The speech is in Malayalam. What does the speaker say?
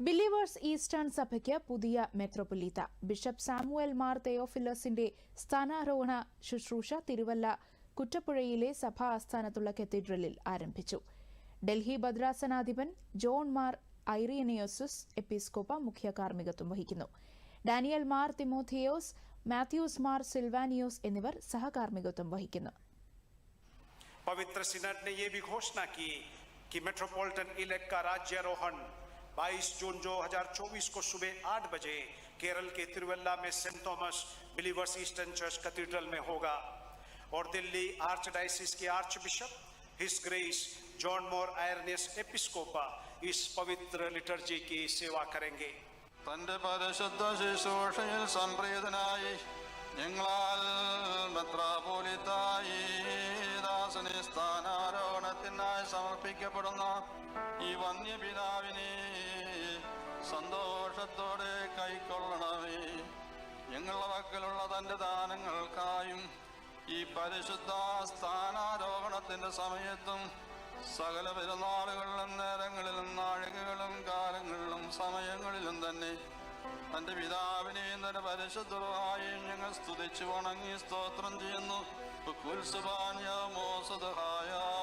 ബിലീവേഴ്സ് ഈസ്റ്റേൺ സഭയ്ക്ക് പുതിയ മെത്രോപൊലീത്ത ബിഷപ്പ് സാമുവൽ മാർ തെയോഫിലസിന്റെ സ്ഥാനാരോഹണ ശുശ്രൂഷ തിരുവല്ല കുറ്റപ്പുഴയിലെ സഭാ ആസ്ഥാനത്തുള്ള കത്തീഡ്രലിൽ ആരംഭിച്ചു ഡൽഹി ഭദ്രാസനാധിപൻ ജോൺ മാർ ഐറിയനിയോസുസ് എപ്പിസ്കോപ്പ മുഖ്യ കാർമ്മികത്വം വഹിക്കുന്നു Daniel Mar Timotheos Mathews Mar Silvanios എന്നിവർ സഹകാർമ്മികത്വം വഹിക്കുന്നു पवित्र सिनड ने ये भी घोषणा की कि मेट्रोपॉलिटन इलेक्ट का राज्यारोहण 22 जून 2024 को सुबह 8 बजे केरल के तिरुवल्ला में Saint Thomas believers eastern church cathedral में होगा और दिल्ली आर्च डायसिस के archbishop his grace John Mor आयरनेस एपिस्कोपा इस पवित्र लिटर्जी की सेवा करेंगे തന്റെ പരിശുദ്ധ ശുശ്രൂഷയിൽ സംപ്രീതനായി ഞങ്ങളാൽ മെത്രാപോലിത്തായി ദാസനെ സ്ഥാനാരോഹണത്തിനായി സമർപ്പിക്കപ്പെടുന്ന ഈ വന്യപിതാവിനെ സന്തോഷത്തോടെ കൈക്കൊള്ളണമേ. ഞങ്ങളുടെ പക്കലുള്ള തന്റെ ദാനങ്ങൾക്കായും ഈ പരിശുദ്ധ സ്ഥാനാരോഹണത്തിന്റെ സമയത്തും സകല പെരുന്നാളുകളിലും നേരങ്ങളിലും നാഴികകളും കാലങ്ങളിലും സമയങ്ങളിലും തന്നെ തന്റെ പിതാവിനെയും തന്റെ പരിശുദ്ധമായും ഞങ്ങൾ സ്തുതിച്ചു വണങ്ങി സ്തോത്രം ചെയ്യുന്നു. Kul sabaniya mosadahaya.